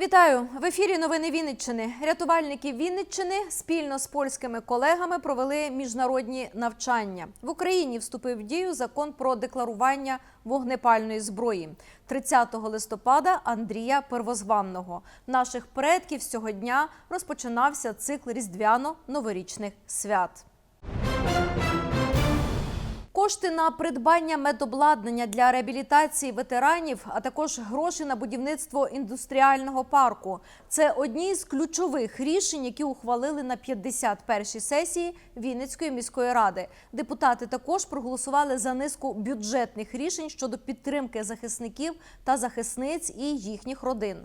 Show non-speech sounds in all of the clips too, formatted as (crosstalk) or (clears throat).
Вітаю в ефірі. Новини Вінниччини. Рятувальники Вінниччини спільно з польськими колегами провели міжнародні навчання. В Україні вступив в дію закон про декларування вогнепальної зброї 30 листопада Андрія Первозванного. Наших предків з цього дня розпочинався цикл різдвяно-новорічних свят. Кошти на придбання медобладнання для реабілітації ветеранів, а також гроші на будівництво індустріального парку. Це одні з ключових рішень, які ухвалили на 51-й сесії Вінницької міської ради. Депутати також проголосували за низку бюджетних рішень щодо підтримки захисників та захисниць і їхніх родин.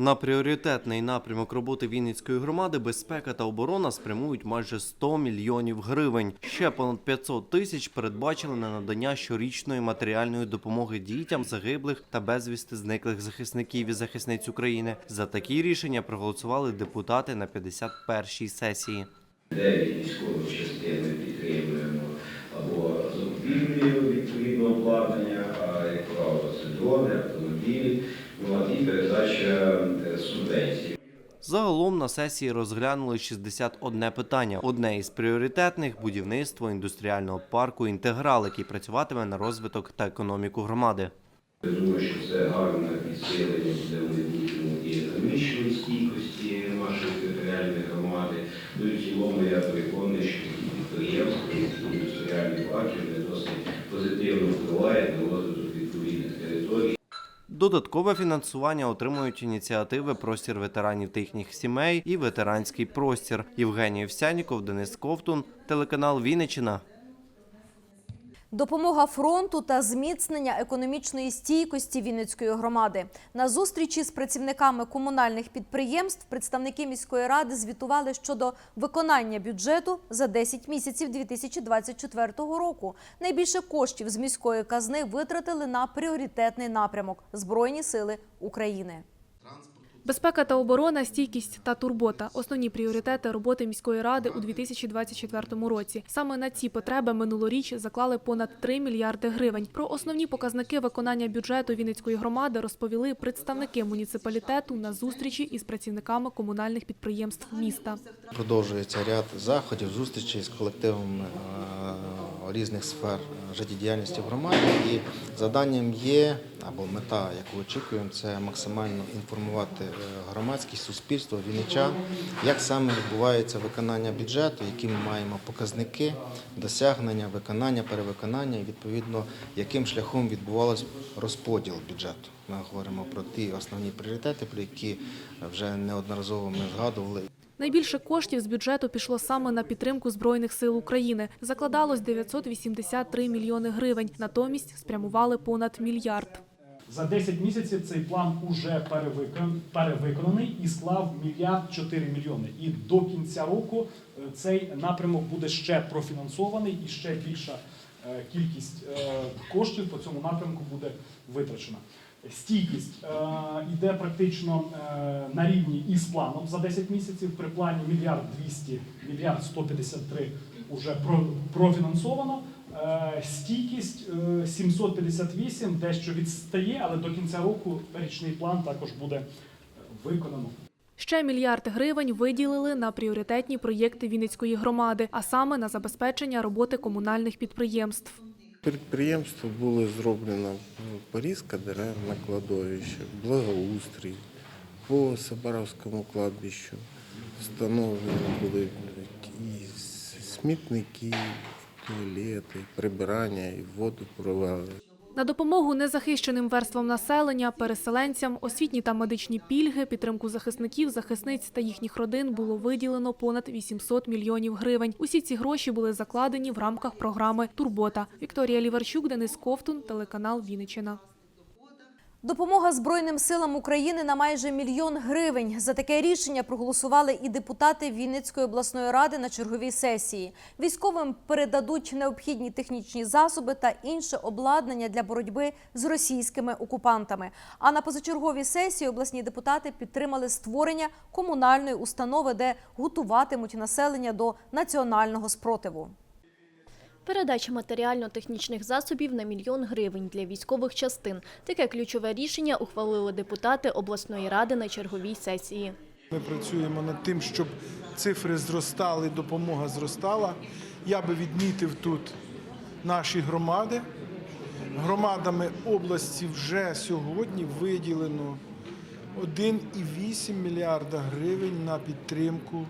На пріоритетний напрямок роботи Вінницької громади безпека та оборона спрямують майже 100 мільйонів гривень. Ще понад 500 тисяч передбачили на надання щорічної матеріальної допомоги дітям загиблих та безвісти зниклих захисників і захисниць України. За такі рішення проголосували депутати на 51-й сесії. Дев'ять військових частин підтримуємо або закупівлею відповідного обладнання, а як правило, автомобілі, ну, а і передача. Загалом на сесії розглянули 61 питання. Одне із пріоритетних будівництво індустріального парку Інтеграл, який працюватиме на розвиток та економіку громади. Думаю, що це гарне підсилення майбутньому і економічної стійкості нашої територіальної громади. Ну і в цілому я переконаний, що ці індустріальні парки досить позитивно впливають на розвиток відповідних територій. Додаткове фінансування отримують ініціативи Простір ветеранів та їхніх сімей і ветеранський простір. Євгеній Овсяніков, Денис Ковтун, телеканал Вінниччина. Допомога фронту та зміцнення економічної стійкості Вінницької громади. На зустрічі з працівниками комунальних підприємств представники міської ради звітували щодо виконання бюджету за 10 місяців 2024 року. Найбільше коштів з міської казни витратили на пріоритетний напрямок Збройні сили України. Безпека та оборона, стійкість та турбота основні пріоритети роботи міської ради у 2024 році. Саме на ці потреби минулоріч заклали понад 3 мільярди гривень. Про основні показники виконання бюджету Вінницької громади розповіли представники муніципалітету на зустрічі із працівниками комунальних підприємств міста. Продовжується ряд заходів, зустрічей з колективами е, різних сфер життєдіяльності в громаді. І завданням є або мета, яку очікуємо, це максимально інформувати е, громадськість, суспільство, вінничан, як саме відбувається виконання бюджету, які ми маємо показники, досягнення, виконання, перевиконання, і відповідно, яким шляхом відбувався розподіл бюджету. Ми говоримо про ті основні пріоритети, про які вже неодноразово ми згадували. Найбільше коштів з бюджету пішло саме на підтримку збройних сил України. Закладалось 983 мільйони гривень. Натомість спрямували понад мільярд. За 10 місяців цей план уже перевиконаний і склав мільярд 4 мільйони. І до кінця року е, цей напрямок буде ще профінансований і ще більша е, кількість е, коштів по цьому напрямку буде витрачена. Стійкість йде практично на рівні із планом за 10 місяців. При плані мільярд 200, мільярд 153 вже профінансовано. Е, Стійкість е, 758 дещо відстає, але до кінця року річний план також буде е, виконано. Ще мільярд гривень виділили на пріоритетні проєкти Вінницької громади, а саме на забезпечення роботи комунальних підприємств. Підприємство було зроблено порізка дерев на кладовищах, благоустрій, по Сабаровському кладбищу встановлені були і смітники, туалети, прибирання і воду провели. На допомогу незахищеним верствам населення, переселенцям, освітні та медичні пільги, підтримку захисників, захисниць та їхніх родин було виділено понад 800 мільйонів гривень. Усі ці гроші були закладені в рамках програми Турбота. Вікторія Ліварчук, Денис Ковтун, телеканал Вінниччина. Допомога Збройним силам України на майже мільйон гривень. За таке рішення проголосували і депутати Вінницької обласної ради на черговій сесії. Військовим передадуть необхідні технічні засоби та інше обладнання для боротьби з російськими окупантами. А на позачерговій сесії обласні депутати підтримали створення комунальної установи, де готуватимуть населення до національного спротиву. Передача матеріально-технічних засобів на мільйон гривень для військових частин. Таке ключове рішення ухвалили депутати обласної ради на черговій сесії. Ми працюємо над тим, щоб цифри зростали, допомога зростала. Я би відмітив тут наші громади. Громадами області вже сьогодні виділено 1,8 мільярда гривень на підтримку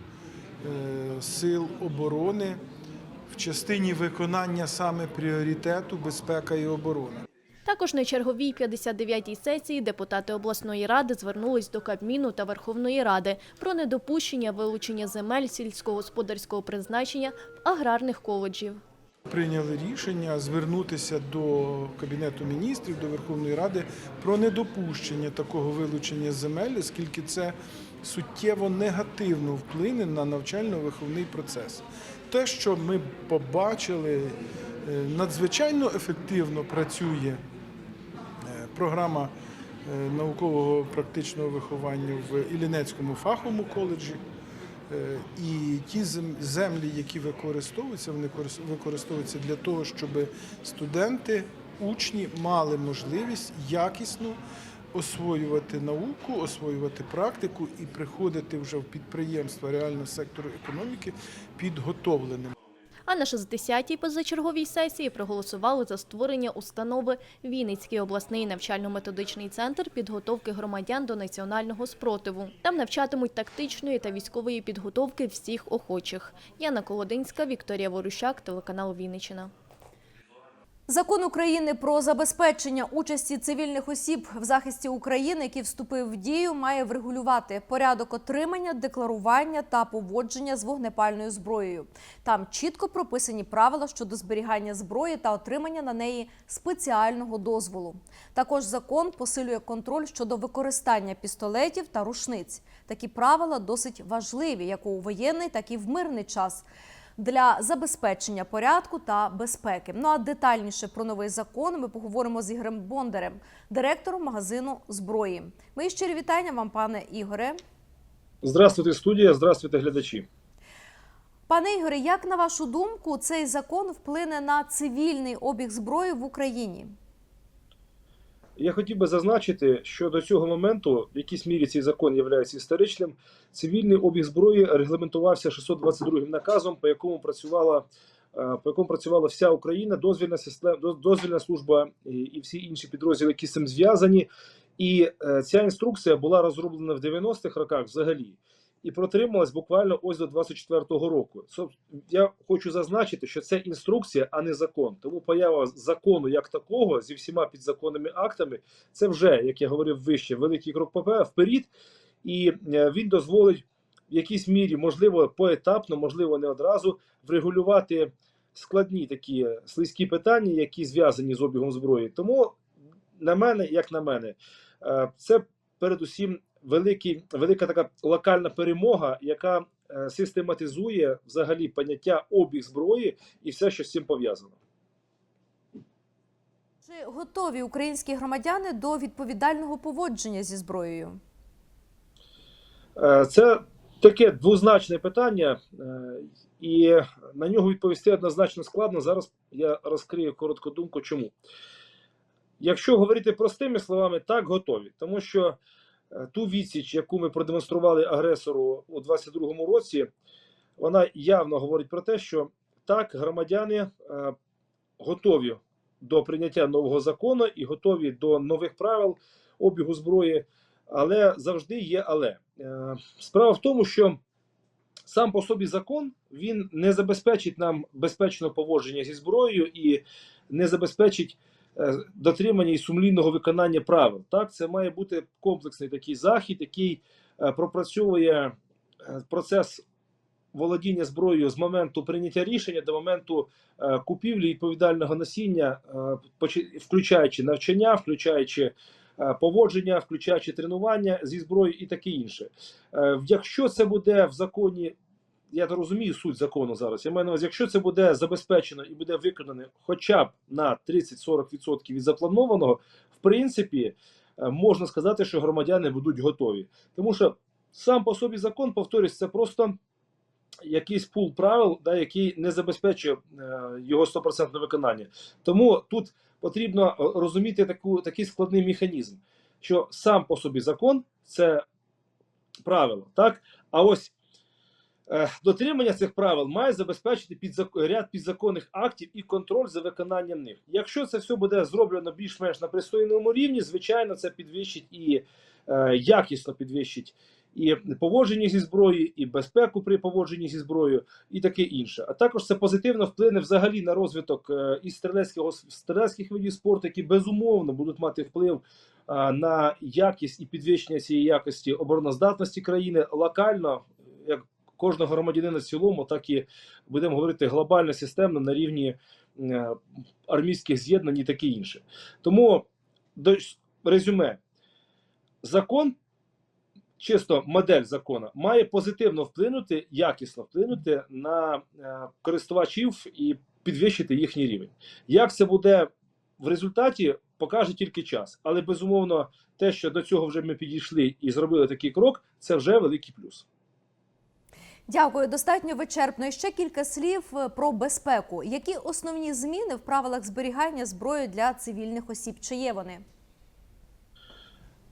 е, сил оборони частині виконання саме пріоритету безпека і оборона. Також на черговій 59-й сесії депутати обласної ради звернулись до Кабміну та Верховної Ради про недопущення вилучення земель сільськогосподарського призначення в аграрних коледжів. Прийняли рішення звернутися до Кабінету міністрів, до Верховної Ради про недопущення такого вилучення земель, оскільки це суттєво негативно вплине на навчально-виховний процес. Те, що ми побачили, е, надзвичайно ефективно працює е, програма е, наукового практичного виховання в Іллінецькому фаховому коледжі. І ті землі, які використовуються, вони використовуються для того, щоб студенти, учні мали можливість якісно освоювати науку, освоювати практику і приходити вже в підприємства реального сектору економіки підготовленим. А на 60-й позачерговій сесії проголосували за створення установи Вінницький обласний навчально-методичний центр підготовки громадян до національного спротиву. Там навчатимуть тактичної та військової підготовки всіх охочих. Яна Колодинська, Вікторія Ворущак, телеканал Вінниччина. Закон України про забезпечення участі цивільних осіб в захисті України, який вступив в дію, має врегулювати порядок отримання, декларування та поводження з вогнепальною зброєю. Там чітко прописані правила щодо зберігання зброї та отримання на неї спеціального дозволу. Також закон посилює контроль щодо використання пістолетів та рушниць. Такі правила досить важливі як у воєнний, так і в мирний час для забезпечення порядку та безпеки. Ну а детальніше про новий закон ми поговоримо з Ігорем Бондарем, директором магазину зброї. Мої щирі вітання вам, пане Ігоре. Здравствуйте, студія, здравствуйте, глядачі. Пане Ігоре, як на вашу думку, цей закон вплине на цивільний обіг зброї в Україні? Я хотів би зазначити, що до цього моменту, в якійсь мірі цей закон є історичним, цивільний обіг зброї регламентувався 622 наказом, по якому працювала е, по якому працювала вся Україна, дозвільна система, дозвільна служба і- всі інші підрозділи, які з цим зв'язані. І е, ця інструкція була розроблена в 90-х роках взагалі. І протрималась буквально ось до 24-го року. Я хочу зазначити, що це інструкція, а не закон. Тому поява закону як такого зі всіма підзаконними актами, це вже, як я говорив вище, великий крок ПП вперед, і е, він дозволить в якійсь мірі, можливо, поетапно, можливо, не одразу, врегулювати складні такі слизькі питання, які зв'язані з обігом зброї. Тому, на мене, як на мене, е, це передусім великий, велика така локальна перемога, яка е, систематизує взагалі поняття обіг зброї і все, що з цим пов'язано. Чи готові українські громадяни до відповідального поводження зі зброєю? Е, Це таке двозначне питання, е, і на нього відповісти однозначно складно. Зараз я розкрию коротку думку, чому. Якщо говорити простими словами, так готові, тому що ту відсіч, яку ми продемонстрували агресору у 22-му році, вона явно говорить про те, що так, громадяни е, готові до прийняття нового закону і готові до нових правил обігу зброї, але завжди є але. Е, Справа в тому, що сам по собі закон він не забезпечить нам безпечного поводження зі зброєю і не забезпечить е, дотримання і сумлінного виконання правил. Так, це має бути комплексний такий захід, який е, пропрацьовує е, процес володіння зброєю з моменту прийняття рішення до моменту е, купівлі відповідального носіння, е, включаючи навчання, включаючи е, поводження, включаючи тренування зі зброєю і таке інше. Е, Якщо це буде в законі, я то розумію суть закону зараз. Я маю на увазі, якщо це буде забезпечено і буде виконано хоча б на 30-40% від запланованого, в принципі, е, можна сказати, що громадяни будуть готові. Тому що сам по собі закон, повторюсь, це просто якийсь пул правил, да, який не забезпечує е, його 100% виконання. Тому тут потрібно е, розуміти таку, такий складний механізм, що сам по собі закон це правило, так? А ось дотримання цих правил має забезпечити підзак... ряд підзаконних актів і контроль за виконанням них. Якщо це все буде зроблено більш-менш на пристойному рівні, звичайно, це підвищить і е, якісно підвищить і поводження зі зброєю, і безпеку при поводженні зі зброєю, і таке інше. А також це позитивно вплине взагалі на розвиток е, і стрілецького стрілецьких видів спорту, які безумовно будуть мати вплив а, на якість і підвищення цієї якості обороноздатності країни локально, як кожного громадянина в цілому, так і будемо говорити глобально системно на рівні е, армійських з'єднань і таке інше. Тому до резюме закон. Чисто модель закону має позитивно вплинути, якісно вплинути на е, користувачів і підвищити їхній рівень. Як це буде в результаті, покаже тільки час. Але безумовно, те, що до цього вже ми підійшли і зробили такий крок, це вже великий плюс. Дякую, достатньо вичерпно. І ще кілька слів е, про безпеку. Які основні зміни в правилах зберігання зброї для цивільних осіб? Чи є вони?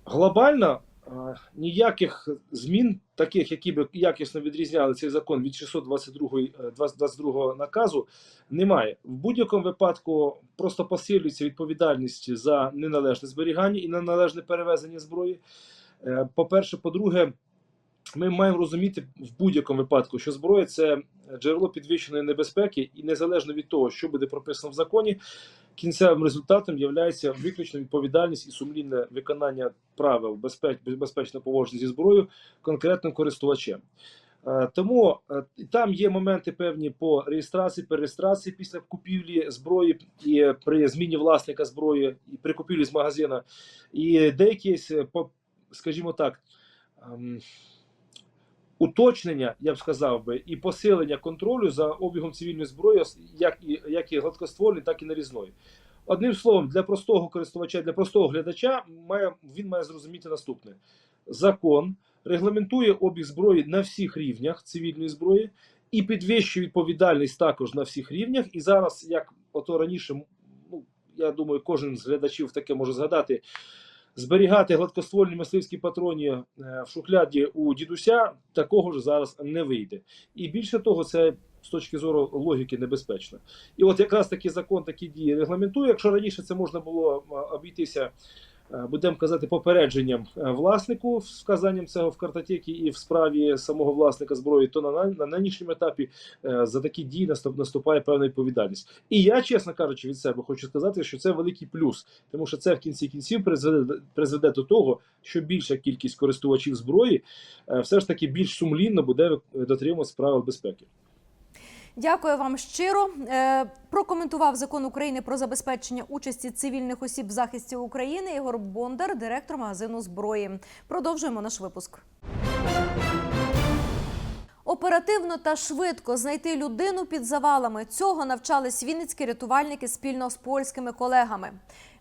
Глобально е, ніяких змін, таких, які б якісно відрізняли цей закон від 622 е, 22 наказу, немає. В будь-якому випадку просто посилюється відповідальність за неналежне зберігання і неналежне перевезення зброї. Е, По-перше, по-друге, ми маємо розуміти в будь-якому випадку, що зброя це джерело підвищеної небезпеки, і незалежно від того, що буде прописано в законі, кінцевим результатом є виключно відповідальність і сумлінне виконання правил безпеч, безпечного поводження зі зброєю конкретним користувачем. Е, Тому е, там є моменти певні по реєстрації, перереєстрації після купівлі зброї і при зміні власника зброї, і при купівлі з магазина, і деякі, е, скажімо так, ем, уточнення, я б сказав би, і посилення контролю за обігом цивільної зброї, як і, як і гладкоствольної, так і нарізної. Одним словом, для простого користувача, для простого глядача, має, він має зрозуміти наступне: закон регламентує обіг зброї на всіх рівнях цивільної зброї і підвищує відповідальність також на всіх рівнях. І зараз, як ото раніше, ну я думаю, кожен з глядачів таке може згадати. Зберігати гладкоствольні мисливські патроні е, в шухляді у дідуся такого ж зараз не вийде. І більше того, це з точки зору логіки небезпечно. І от якраз такий закон такі дії регламентує. Якщо раніше це можна було обійтися, будемо казати, попередженням е, власнику, вказанням цього в картотекі і в справі самого власника зброї, то на, на нинішньому етапі е, за такі дії наступ- наступає певна відповідальність. І я, чесно кажучи, від себе хочу сказати, що це великий плюс, тому що це в кінці кінців призведе, призведе до того, що більша кількість користувачів зброї е, все ж таки більш сумлінно буде дотримуватися правил безпеки. Дякую вам щиро. Е, Прокоментував закон України про забезпечення участі цивільних осіб в захисті України. Ігор Бондар, директор магазину зброї. Продовжуємо наш випуск. Оперативно та швидко знайти людину під завалами. Цього навчались вінницькі рятувальники спільно з польськими колегами.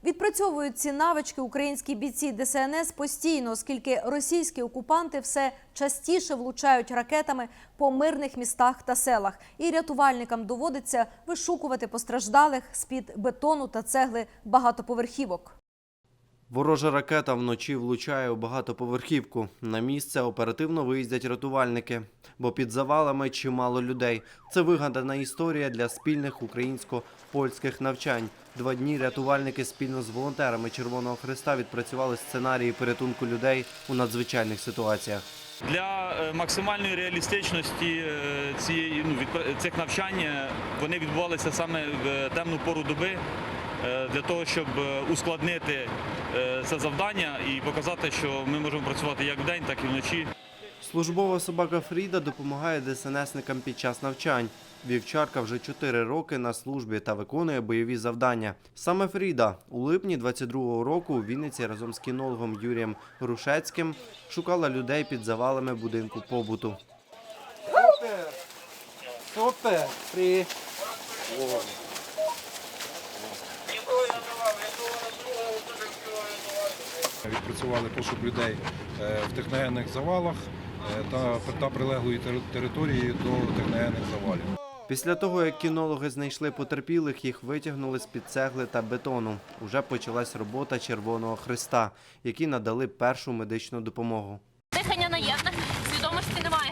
Відпрацьовують ці навички українські бійці ДСНС постійно, оскільки російські окупанти все частіше влучають ракетами по мирних містах та селах, і рятувальникам доводиться вишукувати постраждалих з-під бетону та цегли багатоповерхівок. Ворожа ракета вночі влучає у багатоповерхівку. На місце оперативно виїздять рятувальники, бо під завалами чимало людей. Це вигадана історія для спільних українсько-польських навчань. Два дні рятувальники спільно з волонтерами Червоного Христа відпрацювали сценарії порятунку людей у надзвичайних ситуаціях. Для е, максимальної реалістичності е, цієї ну, цих навчань е, вони відбувалися саме в темну пору доби для того, щоб е, ускладнити е, це завдання і показати, що ми можемо працювати як вдень, так і вночі. Службова собака Фріда допомагає ДСНСникам під час навчань. Вівчарка вже 4 роки на службі та виконує бойові завдання. Саме Фріда у липні 22-го року у Вінниці разом з кінологом Юрієм Рушецьким шукала людей під завалами будинку побуту. Супер! При... Відпрацювали пошук людей е, в техногенних завалах та, та прилеглої території до техногенних завалів. Після того, як кінологи знайшли потерпілих, їх витягнули з-під цегли та бетону. Уже почалась робота Червоного Христа, які надали першу медичну допомогу. Дихання наємне, свідомості немає.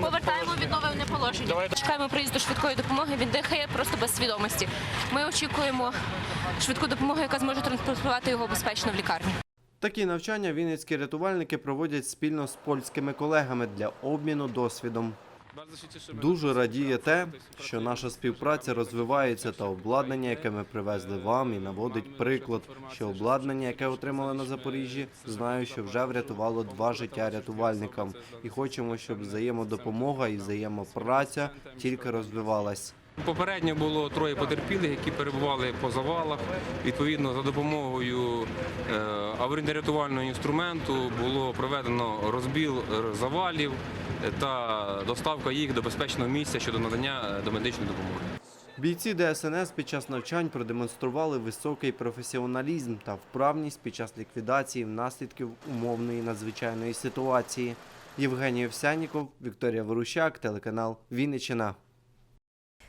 Повертаємо відновлене положення. Чекаємо приїзду швидкої допомоги. Він дихає просто без свідомості. Ми очікуємо швидку допомогу, яка зможе транспортувати його безпечно в лікарню. Такі навчання вінницькі рятувальники проводять спільно з польськими колегами для обміну досвідом. Дуже радіє те, що наша співпраця розвивається та обладнання, яке ми привезли вам, і наводить приклад, що обладнання, яке отримали на Запоріжжі, знаю, що вже врятувало два життя рятувальникам, і хочемо, щоб взаємодопомога і взаємопраця тільки розвивалась. Попередньо було троє потерпілих, які перебували по завалах. Відповідно, за допомогою е, аварійно-рятувального інструменту було проведено розбіл е, завалів е, та доставка їх до безпечного місця щодо надання домедичної допомоги. Бійці ДСНС під час навчань продемонстрували високий професіоналізм та вправність під час ліквідації наслідків умовної надзвичайної ситуації. Євгеній Овсяніков, Вікторія Ворущак, телеканал Вінниччина.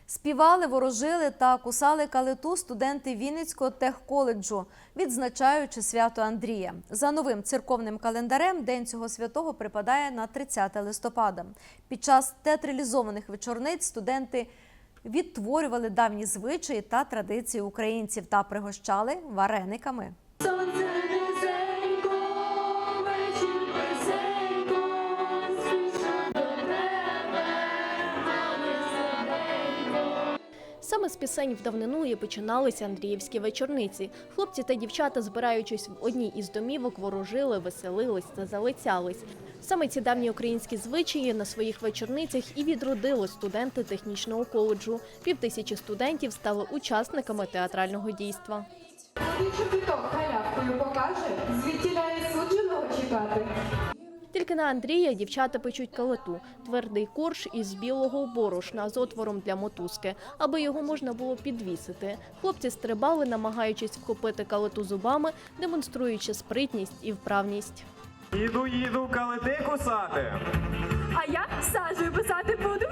Співали, ворожили та кусали калиту студенти Вінницького техколеджу, відзначаючи свято Андрія. За новим церковним календарем День цього святого припадає на 30 листопада. Під час театралізованих вечорниць студенти відтворювали давні звичаї та традиції українців та пригощали варениками. Саме з пісень в давнину і починалися Андріївські вечорниці. Хлопці та дівчата, збираючись в одній із домівок, ворожили, веселились та залицялись. Саме ці давні українські звичаї на своїх вечорницях і відродили студенти технічного коледжу. Півтисячі студентів стали учасниками театрального дійства. Тільки на Андрія дівчата печуть калиту – твердий корж із білого борошна з отвором для мотузки, аби його можна було підвісити. Хлопці стрибали, намагаючись вхопити калиту зубами, демонструючи спритність і вправність. Іду, їду, калити кусати. А я сажею писати буду.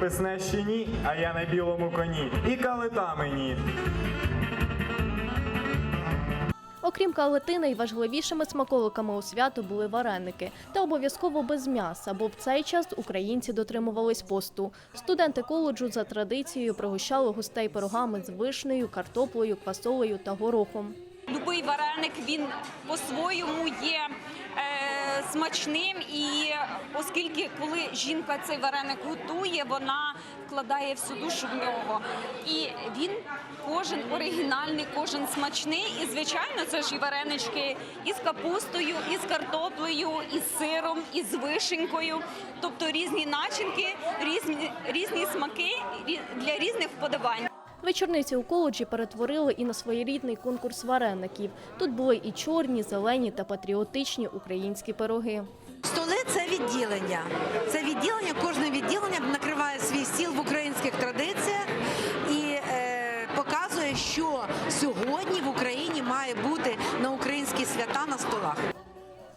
Писне ще ні, а я на білому коні. І калита мені. Окрім калити, найважливішими смаколиками у свято були вареники. Та обов'язково без м'яса, бо в цей час українці дотримувались посту. Студенти коледжу за традицією пригощали гостей пирогами з вишнею, картоплею, квасолею та горохом. Любий вареник він по-своєму є е, смачним, і оскільки коли жінка цей вареник готує, вона вкладає всю душу в нього. І він кожен оригінальний, кожен смачний. І звичайно, це ж і варенички із капустою, із картоплею, із сиром, із вишенькою. Тобто різні начинки, різні, різні смаки для різних вподобань. Вечорниці у коледжі перетворили і на своєрідний конкурс вареників. Тут були і чорні, зелені та патріотичні українські пироги. Столи це відділення. Це відділення, кожне відділення накриває свій стіл в українських традиціях і е, показує, що сьогодні в Україні має бути на українські свята на столах.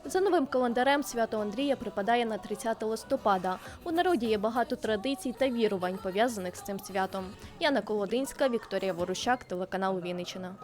За новим календарем свято Андрія припадає на 30 листопада. У народі є багато традицій та вірувань, пов'язаних з цим святом. Яна Колодинська, Вікторія Ворущак, телеканал Вінниччина.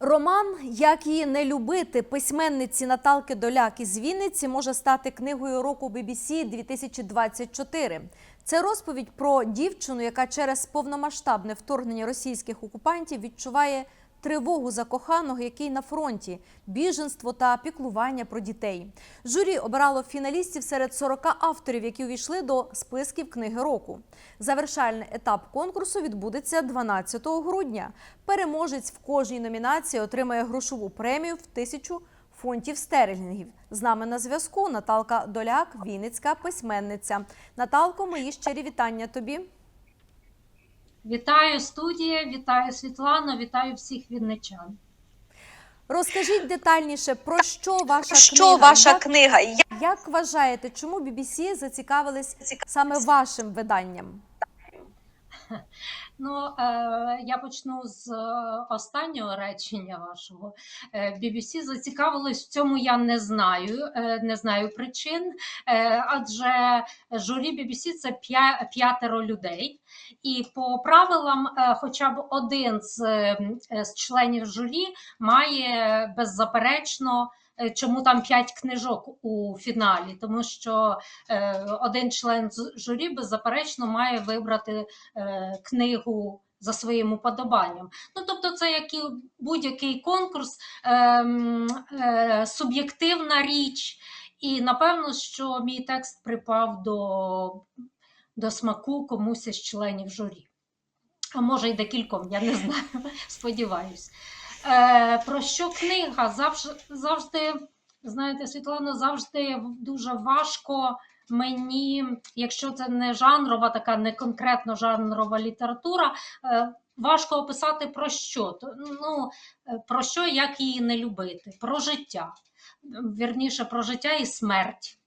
Роман Як її не любити письменниці Наталки Доляк із Вінниці може стати книгою року BBC 2024. Це розповідь про дівчину, яка через повномасштабне вторгнення російських окупантів відчуває тривогу за коханого, який на фронті, біженство та піклування про дітей. Журі обирало фіналістів серед 40 авторів, які увійшли до списків книги року. Завершальний етап конкурсу відбудеться 12 грудня. Переможець в кожній номінації отримає грошову премію в тисячу фунтів стерлінгів. З нами на зв'язку Наталка Доляк, Вінницька письменниця. Наталко, мої щирі вітання тобі. Вітаю студія, вітаю Світлану, вітаю всіх вінничан. Розкажіть детальніше, про що ваша Що книга? ваша Як- книга? Як вважаєте, чому BBC зацікавились саме вашим виданням? (laughs) Ну, е, я почну з е, останнього речення вашого. Е, BBC зацікавилось в цьому. Я не знаю, е, не знаю причин, е, адже журі BBC це п'я- п'ятеро людей, і по правилам, е, хоча б один з, е, з членів журі має беззаперечно. Е, Чому там п'ять книжок у фіналі? Тому що е, один член журі беззаперечно має вибрати е, книгу за своїм уподобанням. Ну, тобто, це як і будь-який конкурс, ем, е, суб'єктивна річ. І напевно, що мій текст припав до, до смаку комусь із членів журі. А може й декільком, я не (laughs) знаю, сподіваюсь. Е, про що книга? Завжди, знаєте, Світлано, завжди дуже важко мені, якщо це не жанрова, така не конкретно жанрова література, е, важко описати про що. Ну, е, про що, як її не любити, про життя. Вірніше, про життя і смерть,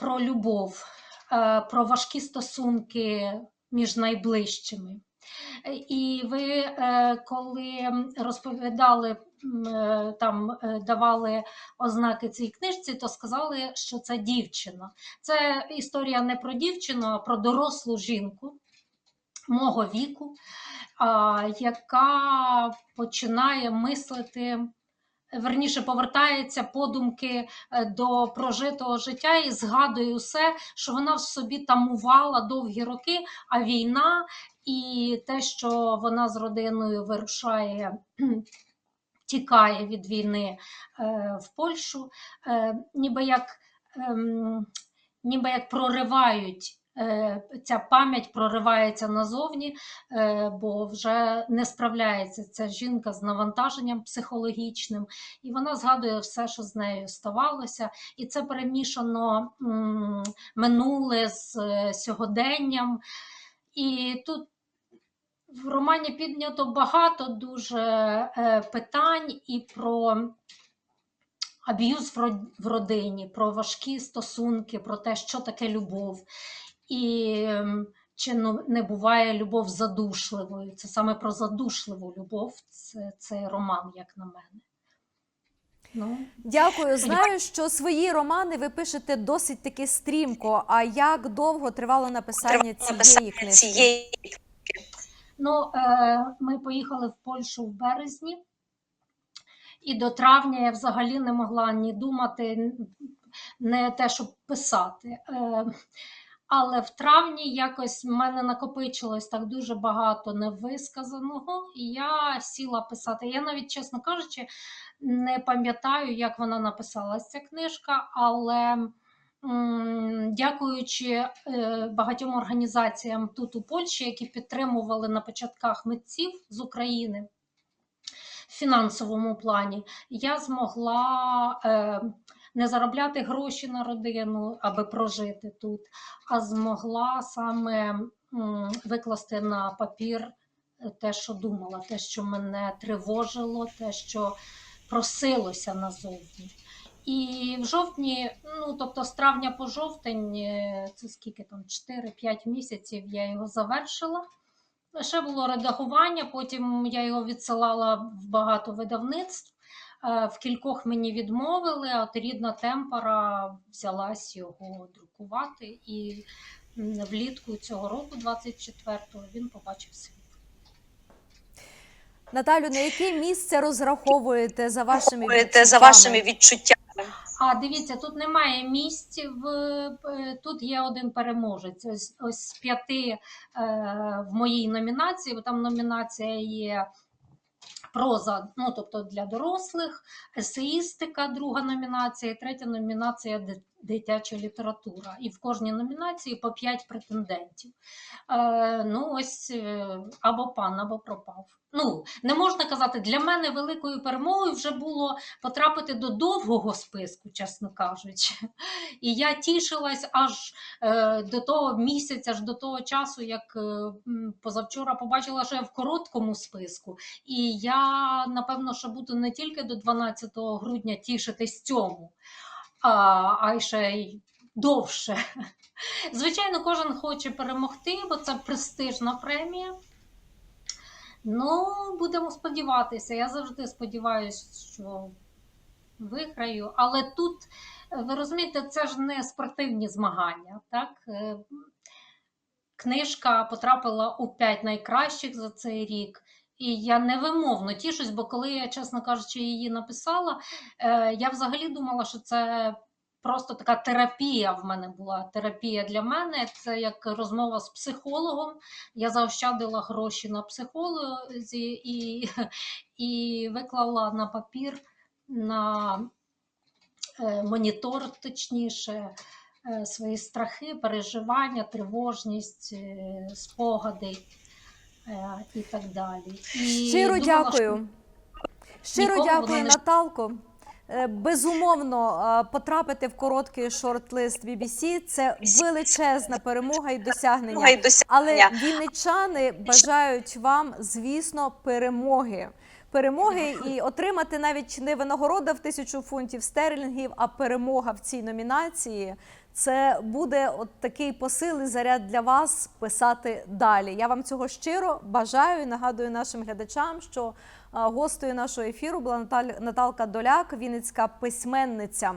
про любов, про важкі стосунки між найближчими. І ви, е, коли розповідали, е, там е, давали ознаки цій книжці, то сказали, що це дівчина. Це історія не про дівчину, а про дорослу жінку мого віку, яка починає мислити. Верніше повертається подумки е, до прожитого життя і згадує усе, що вона в собі тамувала довгі роки, а війна і те, що вона з родиною вирушає, (clears throat) тікає від війни е, в Польщу, е, ніби як, ем, ніби як проривають. Е, Ця пам'ять проривається назовні, е, бо вже не справляється ця жінка з навантаженням психологічним, і вона згадує все, що з нею ставалося, і це перемішано минуле з е, сьогоденням. І тут в романі піднято багато дуже питань і про аб'юз в родині, про важкі стосунки, про те, що таке любов. І ем, чи ну, не буває любов задушливою. Це саме про задушливу любов, це, цей роман, як на мене. Ну, Дякую. Знаю, що свої романи ви пишете досить таки стрімко. А як довго тривало написання цієї книжки? Ну, е, ми поїхали в Польщу в березні, і до травня я взагалі не могла ні думати, не те, щоб писати. Але в травні якось в мене накопичилось так дуже багато невисказаного, і я сіла писати. Я навіть, чесно кажучи, не пам'ятаю, як вона написалась ця книжка, але дякуючи е, багатьом організаціям тут у Польщі, які підтримували на початках митців з України в фінансовому плані, я змогла е, не заробляти гроші на родину, аби прожити тут, а змогла саме викласти на папір е, те, що думала, те, що мене тривожило, те, що просилося назовні. І в жовтні, ну тобто з травня по жовтень, е, це скільки там 4-5 місяців я його завершила. Ще було редагування, потім я його відсилала в багато видавництв. Е, В кількох мені відмовили, а от рідна темпора взялась його друкувати. І влітку цього року, 24-го, він побачив світ. Наталю, на яке місце розраховуєте за вашими за вашими відчуттями? А дивіться, тут немає місць. В е, тут є один переможець. Ось ось з п'яти е, в моїй номінації, бо там номінація є. Проза, ну тобто для дорослих, есеїстика, друга номінація, третя номінація дитяча література. І в кожній номінації по п'ять претендентів. Е, ну, ось е, або пан, або пропав. Ну, не можна казати, для мене великою перемогою вже було потрапити до довгого списку, чесно кажучи. І я тішилась аж е, до того місяця, аж до того часу, як е, позавчора побачила, що я в короткому списку. І я, напевно, що буду не тільки до 12 грудня тішитись цьому, а, ще й довше. (laughs) Звичайно, кожен хоче перемогти, бо це престижна премія. Ну, будемо сподіватися. Я завжди сподіваюся, що виграю. Але тут, ви розумієте, це ж не спортивні змагання. Так? Е, Книжка потрапила у п'ять найкращих за цей рік. І я невимовно тішусь, бо коли я, чесно кажучи, її написала, е, я взагалі думала, що це просто така терапія в мене була. Терапія для мене це як розмова з психологом. Я заощадила гроші на психологі і, і виклала на папір, на е, монітор, точніше, е, свої страхи, переживання, тривожність, спогади е, і так далі. І Щиро думала, дякую. Щиро воно дякую, не- Наталко. Е, Безумовно, е, потрапити в короткий шорт-лист BBC – це величезна перемога і досягнення. Але вінничани бажають вам, звісно, перемоги. Перемоги і отримати навіть не винагорода в тисячу фунтів стерлінгів, а перемога в цій номінації. Це буде от такий посил і заряд для вас писати далі. Я вам цього щиро бажаю і нагадую нашим глядачам, що гостею нашого ефіру була Наталка Доляк, вінницька письменниця.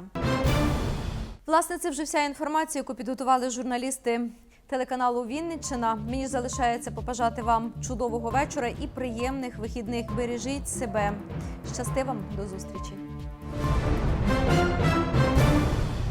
Власне, це вже вся інформація, яку підготували журналісти телеканалу Вінниччина. Мені залишається побажати вам чудового вечора і приємних вихідних. Бережіть себе. Щасти вам до зустрічі.